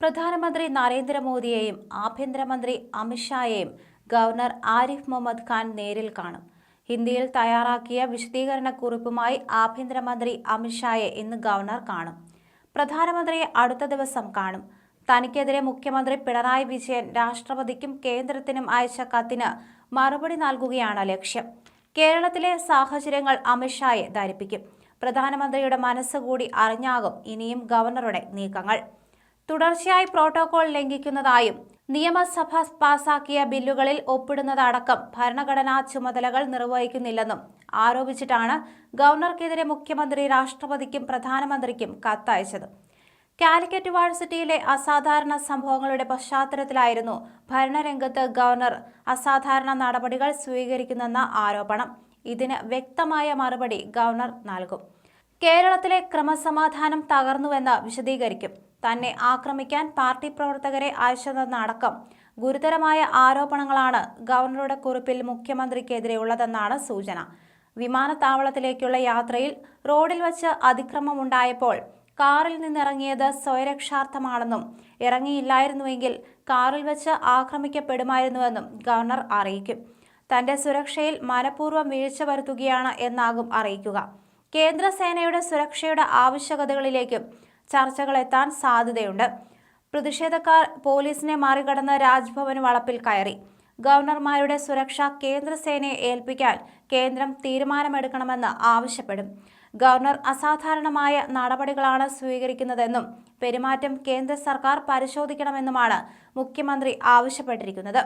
പ്രധാനമന്ത്രി നരേന്ദ്രമോദിയെയും ആഭ്യന്തരമന്ത്രി അമിത്ഷായെയും ഗവർണർ ആരിഫ് മുഹമ്മദ് ഖാൻ നേരിൽ കാണും. ഹിന്ദിയിൽ തയ്യാറാക്കിയ വിശദീകരണ വിശദീകരണക്കുറിപ്പുമായി ആഭ്യന്തരമന്ത്രി അമിത്ഷായെ ഇന്ന് ഗവർണർ കാണും. പ്രധാനമന്ത്രിയെ അടുത്ത ദിവസം കാണും. തനിക്കെതിരെ മുഖ്യമന്ത്രി പിണറായി വിജയൻ രാഷ്ട്രപതിക്കും കേന്ദ്രത്തിനും അയച്ച കത്തിന് മറുപടി നൽകുകയാണ് ലക്ഷ്യം. കേരളത്തിലെ സാഹചര്യങ്ങൾ അമിത്ഷായെ ധരിപ്പിക്കും. പ്രധാനമന്ത്രിയുടെ മനസ്സുകൂടി അറിഞ്ഞാകും ഇനിയും ഗവർണറുടെ നീക്കങ്ങൾ. തുടർച്ചയായി പ്രോട്ടോകോൾ ലംഘിക്കുന്നതായും നിയമസഭ പാസാക്കിയ ബില്ലുകളിൽ ഒപ്പിടുന്നതടക്കം ഭരണഘടനാ ചുമതലകൾ നിർവഹിക്കുന്നില്ലെന്നും ആരോപിച്ചിട്ടാണ് ഗവർണർക്കെതിരെ മുഖ്യമന്ത്രി രാഷ്ട്രപതിക്കും പ്രധാനമന്ത്രിക്കും കത്തയച്ചത്. കാലിക്കറ്റ് യൂണിവേഴ്സിറ്റിയിലെ അസാധാരണ സംഭവങ്ങളുടെ പശ്ചാത്തലത്തിലായിരുന്നു ഭരണരംഗത്ത് ഗവർണർ അസാധാരണ നടപടികൾ സ്വീകരിക്കുന്നെന്ന ആരോപണം. ഇതിന് വ്യക്തമായ മറുപടി ഗവർണർ നൽകും. കേരളത്തിലെ ക്രമസമാധാനം തകർന്നുവെന്ന് വിശദീകരിക്കും. തന്നെ ആക്രമിക്കാൻ പാർട്ടി പ്രവർത്തകരെ അയച്ചതെന്നടക്കം ഗുരുതരമായ ആരോപണങ്ങളാണ് ഗവർണറുടെ കുറിപ്പിൽ മുഖ്യമന്ത്രിക്കെതിരെയുള്ളതെന്നാണ് സൂചന. വിമാനത്താവളത്തിലേക്കുള്ള യാത്രയിൽ റോഡിൽ വച്ച് അതിക്രമമുണ്ടായപ്പോൾ കാറിൽ നിന്നിറങ്ങിയത് സ്വയരക്ഷാർത്ഥമാണെന്നും ഇറങ്ങിയില്ലായിരുന്നുവെങ്കിൽ കാറിൽ വച്ച് ആക്രമിക്കപ്പെടുമായിരുന്നുവെന്നും ഗവർണർ അറിയിക്കും. തന്റെ സുരക്ഷയിൽ മനഃപൂർവം വീഴ്ച വരുത്തുകയാണ് എന്നാകും അറിയിക്കുക. കേന്ദ്രസേനയുടെ സുരക്ഷയുടെ ആവശ്യകതകളിലേക്കും ചർച്ചകൾ എത്താൻ സാധ്യതയുണ്ട്. പ്രതിഷേധക്കാർ പോലീസിനെ മറികടന്ന് രാജ്ഭവൻ വളപ്പിൽ കയറി. ഗവർണർമാരുടെ സുരക്ഷ കേന്ദ്രസേനയെ ഏൽപ്പിക്കാൻ കേന്ദ്രം തീരുമാനമെടുക്കണമെന്ന് ആവശ്യപ്പെടും. ഗവർണർ അസാധാരണമായ നടപടികളാണ് സ്വീകരിക്കുന്നതെന്നും പെരുമാറ്റം കേന്ദ്ര സർക്കാർ പരിശോധിക്കണമെന്നുമാണ് മുഖ്യമന്ത്രി ആവശ്യപ്പെട്ടിരിക്കുന്നത്.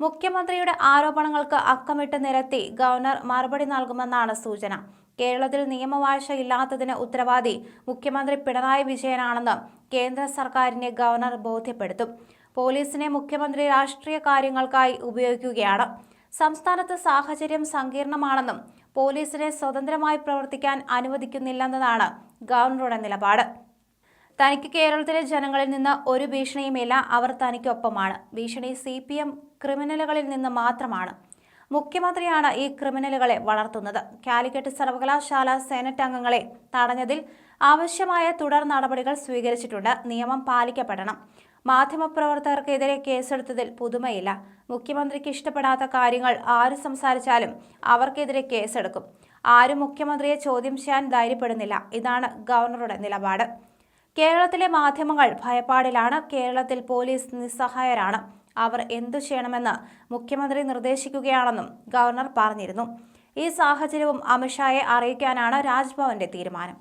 മുഖ്യമന്ത്രിയുടെ ആരോപണങ്ങൾക്ക് അക്കമിട്ട് നിരത്തി ഗവർണർ മറുപടി നൽകുമെന്നാണ് സൂചന. കേരളത്തിൽ നിയമവാഴ്ച ഇല്ലാത്തതിന് ഉത്തരവാദി മുഖ്യമന്ത്രി പിണറായി വിജയനാണെന്ന് കേന്ദ്ര സർക്കാരിനെ ഗവർണർ ബോധ്യപ്പെടുത്തും. പോലീസിനെ മുഖ്യമന്ത്രി രാഷ്ട്രീയ കാര്യങ്ങൾക്കായി ഉപയോഗിക്കുകയാണ്. സംസ്ഥാനത്ത് സാഹചര്യം സങ്കീർണമാണെന്നും പോലീസിനെ സ്വതന്ത്രമായി പ്രവർത്തിക്കാൻ അനുവദിക്കുന്നില്ലെന്നതാണ് ഗവർണറുടെ നിലപാട്. തനിക്ക് കേരളത്തിലെ ജനങ്ങളിൽ നിന്ന് ഒരു ഭീഷണിയുമില്ല അവർ തനിക്കൊപ്പമാണ്. ഭീഷണി സി ക്രിമിനലുകളിൽ നിന്ന് മാത്രമാണ്. മുഖ്യമന്ത്രിയാണ് ഈ ക്രിമിനലുകളെ വളർത്തുന്നത്. കാലിക്കറ്റ് സർവകലാശാല സെനറ്റ് അംഗങ്ങളെ തടഞ്ഞതിൽ ആവശ്യമായ തുടർ നടപടികൾ സ്വീകരിച്ചിട്ടുണ്ട്. നിയമം പാലിക്കപ്പെടണം. മാധ്യമപ്രവർത്തകർക്കെതിരെ കേസെടുത്തതിൽ പുതുമയില്ല. മുഖ്യമന്ത്രിക്ക് ഇഷ്ടപ്പെടാത്ത കാര്യങ്ങൾ ആര് സംസാരിച്ചാലും അവർക്കെതിരെ കേസെടുക്കും. ആരും മുഖ്യമന്ത്രിയെ ചോദ്യം ചെയ്യാൻ ധൈര്യപ്പെടുന്നില്ല. ഇതാണ് ഗവർണറുടെ നിലപാട്. കേരളത്തിലെ മാധ്യമങ്ങൾ ഭയപ്പാടിലാണ്. കേരളത്തിൽ പോലീസ് നിസ്സഹായരാണ്. അവർ എന്തു ചെയ്യണമെന്ന് മുഖ്യമന്ത്രി നിർദ്ദേശിക്കുകയാണെന്നും ഗവർണർ പറഞ്ഞിരുന്നു. ഈ സാഹചര്യവും അമിത്ഷായെ അറിയിക്കാനാണ് രാജ്ഭവന്റെ തീരുമാനം.